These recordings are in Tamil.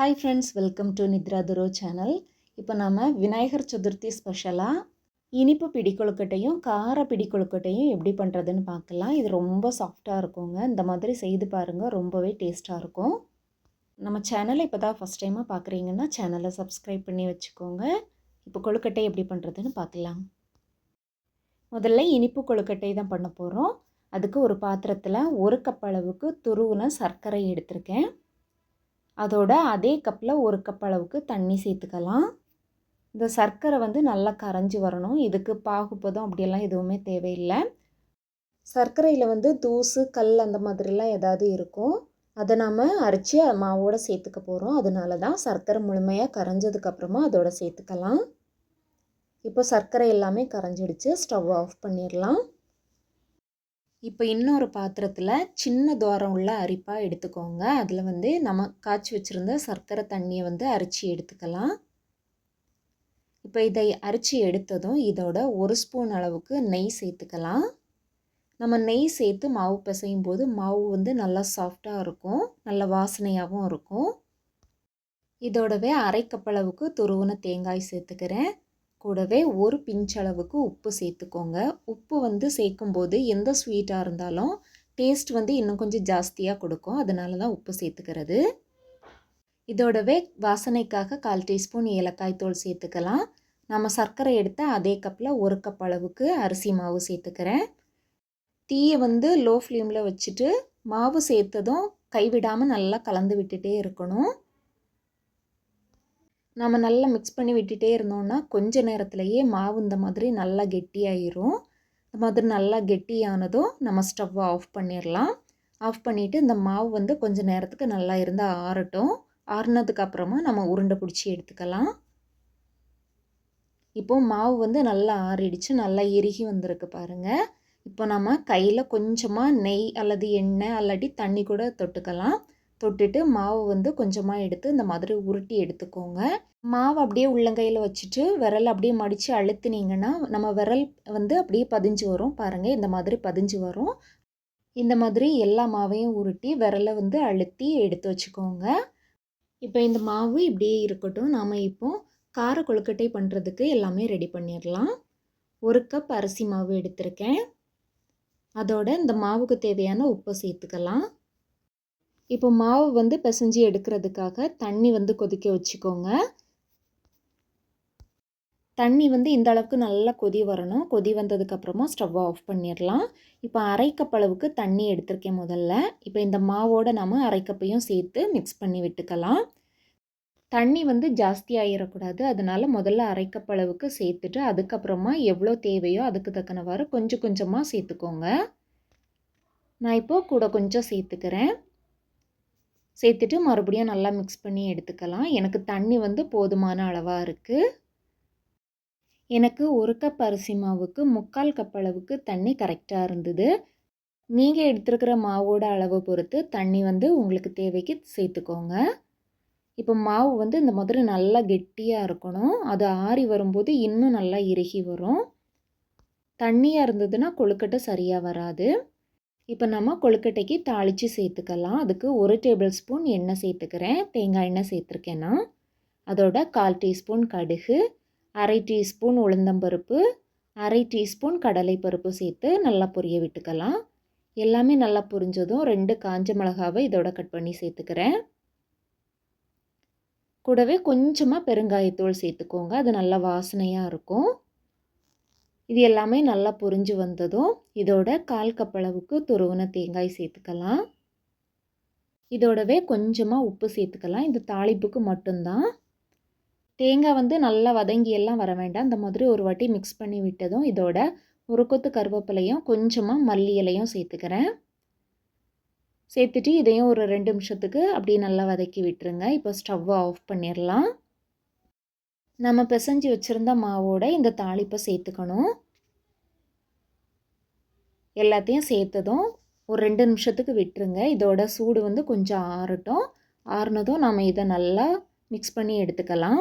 Hi friends welcome to Nithra துரோ channel இப்போ நாம் விநாயகர் சதுர்த்தி ஸ்பெஷலாக இனிப்பு பிடி கொழுக்கட்டையும் கார பிடி கொழுக்கட்டையும் எப்படி பண்ணுறதுன்னு பார்க்கலாம். இது ரொம்ப சாஃப்டாக இருக்குங்க. இந்த மாதிரி செய்து பாருங்கள் ரொம்பவே டேஸ்ட்டாக இருக்கும். நம்ம சேனலை இப்போ தான் ஃபஸ்ட் டைமாக பார்க்குறீங்கன்னா சேனலை சப்ஸ்கிரைப் பண்ணி வச்சுக்கோங்க. இப்போ கொழுக்கட்டை எப்படி பண்ணுறதுன்னு பார்க்கலாம். முதல்ல இனிப்பு கொழுக்கட்டை தான் பண்ண போகிறோம் அதுக்கு ஒரு பாத்திரத்தில் ஒரு கப் அளவுக்கு துருவுன சர்க்கரை எடுத்திருக்கேன். அதோட அதே கப்பில் ஒரு கப் அளவுக்கு தண்ணி சேர்த்துக்கலாம். இந்த சர்க்கரை வந்து நல்லா கரைஞ்சி வரணும். இதுக்கு பாகுப்பதம் அப்படியெல்லாம் எதுவுமே தேவையில்லை. சர்க்கரையில் வந்து தூசு கல் அந்த மாதிரிலாம் ஏதாவது இருக்கும். அதை நாம் அரைச்சி மாவோடு சேர்த்துக்க போகிறோம் அதனால தான் சர்க்கரை முழுமையாக கரைஞ்சதுக்கப்புறமா அதோட சேர்த்துக்கலாம். இப்போ சர்க்கரை எல்லாமே கரைஞ்சிடுச்சு. ஸ்டவ் ஆஃப் பண்ணிடலாம். இப்போ இன்னொரு பாத்திரத்தில் சின்ன துவாரம் உள்ள அரிப்பாக எடுத்துக்கோங்க. அதில் வந்து நம்ம காய்ச்சி வச்சுருந்த சர்க்கரை தண்ணியை வந்து அரிச்சு எடுத்துக்கலாம். இப்போ இதை அரிச்சு எடுத்ததும் இதோட ஒரு ஸ்பூன் அளவுக்கு நெய் சேர்த்துக்கலாம். நம்ம நெய் சேர்த்து மாவு பிசையும் போது மாவு வந்து நல்லா சாஃப்டாக இருக்கும். நல்ல வாசனையாகவும் இருக்கும். இதோடவே அரைக்கப்பளவுக்கு துருவன தேங்காய் சேர்த்துக்கிறேன். கூடவே ஒரு பிஞ்ச் அளவுக்கு உப்பு சேர்த்துக்கோங்க. உப்பு வந்து சேர்க்கும்போது எந்த ஸ்வீட்டாக இருந்தாலும் டேஸ்ட் வந்து இன்னும் கொஞ்சம் ஜாஸ்தியாக கொடுக்கும். அதனால தான் உப்பு சேர்த்துக்கிறது. இதோடவே வாசனைக்காக கால் டீஸ்பூன் ஏலக்காய் தூள் சேர்த்துக்கலாம். நம்ம சர்க்கரை எடுத்து அதே கப்பில் ஒரு கப் அளவுக்கு அரிசி மாவு சேர்த்துக்கிறேன். தீயை வந்து லோ ஃப்ளேமில் வச்சுட்டு மாவு சேர்த்ததும் கைவிடாமல் நல்லா கலந்து விட்டுட்டே இருக்கணும். நம்ம நல்லா மிக்ஸ் பண்ணி விட்டுட்டே இருந்தோம்னா கொஞ்ச நேரத்துலையே மாவு இந்த மாதிரி நல்லா கெட்டியாயிரும். இந்த மாதிரி நல்லா கெட்டியானதும் நம்ம ஸ்டவ்வை ஆஃப் பண்ணிடலாம் ஆஃப் பண்ணிவிட்டு இந்த மாவு வந்து கொஞ்சம் நேரத்துக்கு நல்லா இருந்தால் ஆறட்டும். ஆறுனதுக்கு அப்புறமா நம்ம உருண்டை பிடிச்சி எடுத்துக்கலாம். இப்போது மாவு வந்து நல்லா ஆறிடுச்சு நல்லா இறுகி வந்திருக்கு பாருங்கள் இப்போ நம்ம கையில் கொஞ்சமாக நெய் அல்லது எண்ணெய் அல்லாட்டி தண்ணி கூட தொட்டுக்கலாம். தொட்டுட்டு மாவு வந்து கொஞ்சமாக எடுத்து இந்த மாதிரி உருட்டி எடுத்துக்கோங்க. மாவு அப்படியே உள்ளங்கையில் வச்சுட்டு விரல் அப்படியே மடித்து அழுத்துனீங்கன்னா நம்ம விரல் வந்து அப்படியே பதிஞ்சு வரும். பாருங்கள் இந்த மாதிரி பதிஞ்சு வரும். இந்த மாதிரி எல்லா மாவையும் உருட்டி விரலை வந்து அழுத்தி எடுத்து வச்சுக்கோங்க. இப்போ இந்த மாவு இப்படியே இருக்கட்டும். நாம் இப்போ கார கொழுக்கட்டை பண்ணுறதுக்கு எல்லாமே ரெடி பண்ணிடலாம். ஒரு கப் அரிசி மாவு எடுத்திருக்கேன். அதோட இந்த மாவுக்கு தேவையான உப்பை சேர்த்துக்கலாம். இப்போ மாவு வந்து பிசைஞ்சு எடுக்கிறதுக்காக தண்ணி வந்து கொதிக்க வச்சுக்கோங்க. தண்ணி வந்து இந்த அளவுக்கு நல்லா கொதி வரணும். கொதி வந்ததுக்கப்புறமா ஸ்டவ் ஆஃப் பண்ணிடலாம். இப்போ அரைக்கப் அளவுக்கு தண்ணி எடுத்திருக்கேன் முதல்ல. இப்போ இந்த மாவோடு நம்ம அரைக்கப்பையும் சேர்த்து மிக்ஸ் பண்ணி விட்டுக்கலாம். தண்ணி வந்து ஜாஸ்தி ஆகிடக்கூடாது அதனால் முதல்ல அரைக்கப் அளவுக்கு சேர்த்துட்டு அதுக்கப்புறமா எவ்வளோ தேவையோ அதுக்கு தக்கனவாறு கொஞ்சம் கொஞ்சமாக சேர்த்துக்கோங்க. நான் இப்போது கூட கொஞ்சம் சேர்த்துக்கிறேன். சேர்த்துட்டு மறுபடியும் நல்லா மிக்ஸ் பண்ணி எடுத்துக்கலாம். எனக்கு தண்ணி வந்து போதுமான அளவாக இருக்குது எனக்கு ஒரு கப் அரிசி மாவுக்கு முக்கால் கப் அளவுக்கு தண்ணி கரெக்டாக இருந்தது. நீங்கள் எடுத்துருக்கிற மாவோட அளவை பொறுத்து தண்ணி வந்து உங்களுக்கு தேவைக்கு சேர்த்துக்கோங்க. இப்போ மாவு வந்து இந்த மாதிரி நல்லா கெட்டியாக இருக்கணும். அது ஆறி வரும்போது இன்னும் நல்லா இறுகி வரும். தண்ணியாக இருந்ததுன்னா கொழுக்கட்டை சரியாக வராது. இப்போ நம்ம கொழுக்கட்டைக்கு தாளித்து சேர்த்துக்கலாம். அதுக்கு ஒரு டேபிள் ஸ்பூன் எண்ணெய் சேர்த்துக்கிறேன். தேங்காய் எண்ணெய் சேர்த்துருக்கேன்னா அதோட கால் டீஸ்பூன் கடுகு அரை டீஸ்பூன் உளுந்தம்பருப்பு அரை டீஸ்பூன் கடலைப்பருப்பு சேர்த்து நல்லா பொரிய விட்டுக்கலாம். எல்லாமே நல்லா புரிஞ்சதும் ரெண்டு காஞ்ச மிளகாவை இதோட கட் பண்ணி சேர்த்துக்கிறேன். கூடவே கொஞ்சமாக பெருங்காயத்தூள் சேர்த்துக்கோங்க. அது நல்லா வாசனையாக இருக்கும். இது எல்லாமே நல்லா பொரிஞ்சு வந்ததும் இதோட கால் கப் அளவுக்கு துருவன தேங்காய் சேர்த்துக்கலாம். இதோடவே கொஞ்சமாக உப்பு சேர்த்துக்கலாம். இந்த தாளிப்புக்கு மட்டும்தான். தேங்காய் வந்து நல்லா வதங்கி எல்லாம் வர வேண்டாம். இந்த மாதிரி ஒரு வாட்டி மிக்ஸ் பண்ணி விட்டதும் இதோட ஒரு கொத்து கருவேப்பிலையும் கொஞ்சமாக மல்லி இலையும் சேர்த்துக்கிறேன். சேர்த்துட்டு இதையும் ஒரு ரெண்டு நிமிஷத்துக்கு அப்படியே நல்லா வதக்கி விட்டுருங்க. இப்போ ஸ்டவ்வை ஆஃப் பண்ணிடலாம். நம்ம பிசைஞ்சு வச்சுருந்த மாவோட இந்த தாளிப்பை சேர்த்துக்கணும். எல்லாத்தையும் சேர்த்ததும் ஒரு ரெண்டு நிமிஷத்துக்கு விட்டுருங்க. இதோட சூடு வந்து கொஞ்சம் ஆறட்டும். ஆறுனதும் நம்ம இதை நல்லா மிக்ஸ் பண்ணி எடுத்துக்கலாம்.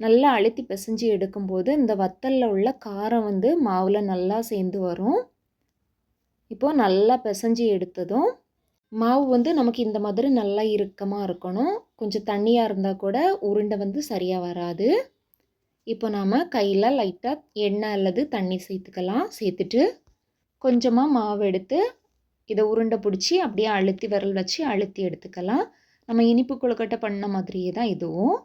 நல்லா அழுத்தி பிசைஞ்சு எடுக்கும்போது இந்த வத்தலில் உள்ள காரம் வந்து மாவில் நல்லா சேர்ந்து வரும். இப்போது நல்லா பிசைஞ்சு எடுத்ததும் மாவு வந்து நமக்கு இந்த மாதிரி நல்லா இறுக்கமாக இருக்கணும். கொஞ்சம் தண்ணியாக இருந்தால் கூட உருண்டை வந்து சரியாக வராது. இப்போ நாம் கையில் லைட்டாக எண்ணெய் அல்லது தண்ணி சேர்த்துக்கலாம். சேர்த்துட்டு கொஞ்சமாக மாவு எடுத்து இதை உருண்டை பிடிச்சி அப்படியே அழுத்தி விரல் வச்சு அழுத்தி எடுத்துக்கலாம். நம்ம இனிப்பு கொழுக்கட்டை பண்ண மாதிரியே தான் இதுவும்.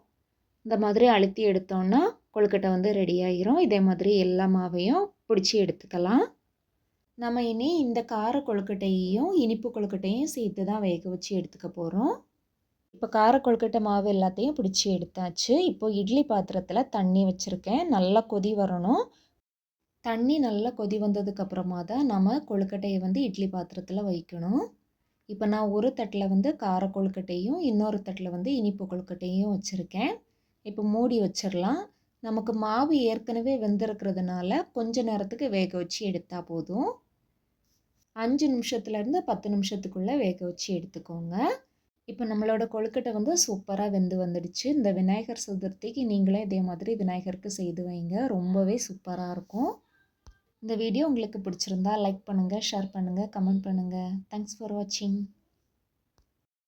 இந்த மாதிரி அழுத்தி எடுத்தோன்னா கொழுக்கட்டை வந்து ரெடி ஆகிரும் இதே மாதிரி எல்லா மாவையும் பிடிச்சி எடுத்துக்கலாம். நம்ம இனி இந்த கார கொழுக்கட்டையையும் இனிப்பு கொழுக்கட்டையும் சேர்த்து தான் வேக வச்சு எடுத்துக்க போகிறோம் இப்போ கார கொழுக்கட்டை மாவு எல்லாத்தையும் பிடிச்சி எடுத்தாச்சு. இப்போ இட்லி பாத்திரத்தில் தண்ணி வச்சுருக்கேன். நல்லா கொதி வரணும். தண்ணி நல்லா கொதி வந்ததுக்கப்புறமா தான் நம்ம கொழுக்கட்டையை வந்து இட்லி பாத்திரத்தில் வைக்கணும். இப்போ நான் ஒரு தட்டில் வந்து கார கொழுக்கட்டையும் இன்னொரு தட்டில் வந்து இனிப்பு கொழுக்கட்டையும் வச்சுருக்கேன். இப்போ மூடி வச்சிடலாம். நமக்கு மாவு ஏற்கனவே வெந்திருக்கிறதுனால கொஞ்ச நேரத்துக்கு வேக வச்சு எடுத்தால் போதும். அஞ்சு நிமிஷத்துலேருந்து பத்து நிமிஷத்துக்குள்ளே வேக வச்சு எடுத்துக்கோங்க. இப்போ நம்மளோட கொழுக்கட்டை வந்து சூப்பராக வெந்து வந்துடுச்சு. இந்த விநாயகர் சதுர்த்திக்கு நீங்களே இதே மாதிரி விநாயகருக்கு செய்து வைங்க. ரொம்பவே சூப்பராக இருக்கும். இந்த வீடியோ உங்களுக்கு பிடிச்சிருந்தா லைக் பண்ணுங்கள் ஷேர் பண்ணுங்கள் கமெண்ட் பண்ணுங்கள் தேங்க்ஸ் ஃபார் வாட்சிங்